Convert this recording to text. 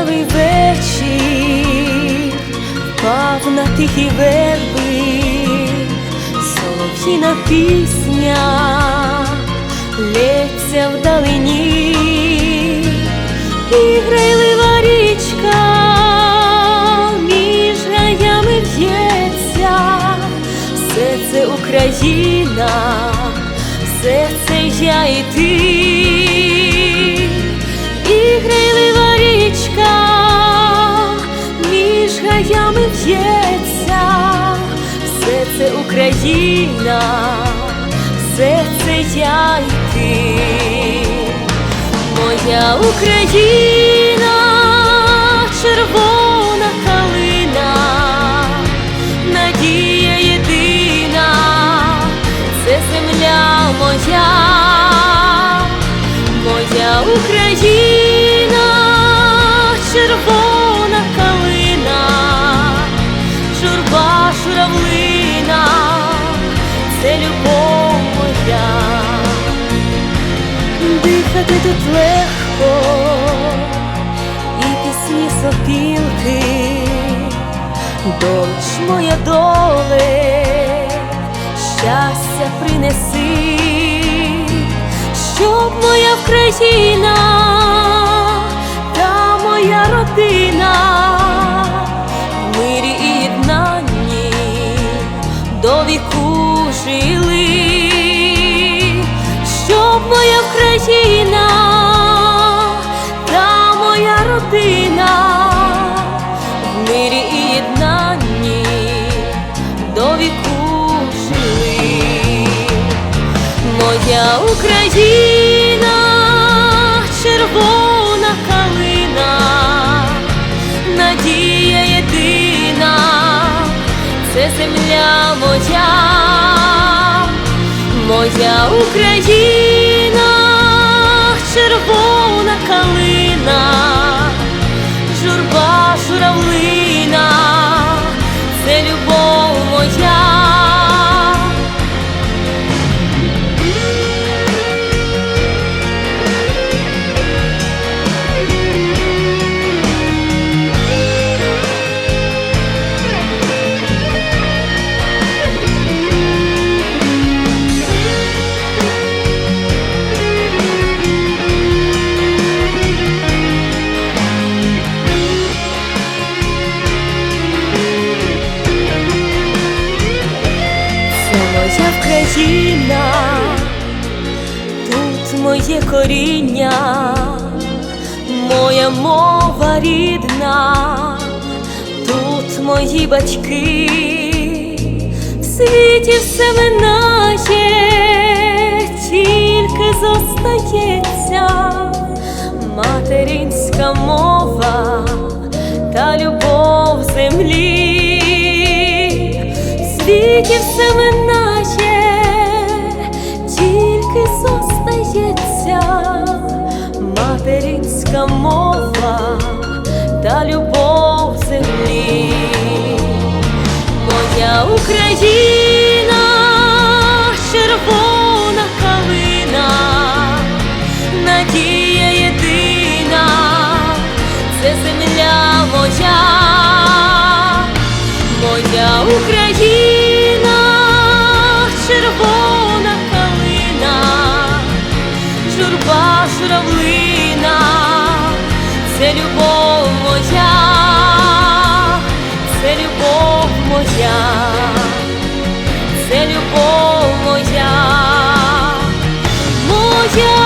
Золотавий вечір. Впав на тихі верби, солов'їна пісня лється вдалині, і грайлива річка між гаями в'ється, все це Україна, все це я і ти, гаями все це Україна, все це я і ти, моя Україна, дихати тут легко, і пісні сопілки, дощ моя доле, щастя принеси, щоб моя Україна та моя родина в мирі і єднанні до віку жили, Україна та моя родина в мирі і єднанні до віку жили. Моя Україна, червона калина, надія єдина, це земля моя, моя Україна, Україна, тут моє коріння, моя мова рідна, тут мої батьки, в світі все минає, тільки зостається материнська мова та любов землі. Світі все минає, материнська мова та любов землі, моя Україна, червона калина, надія єдина, це земля моя. Моя Україна, червона калина, журба журавлина, це любов моя, це любов моя, це любов моя, моя.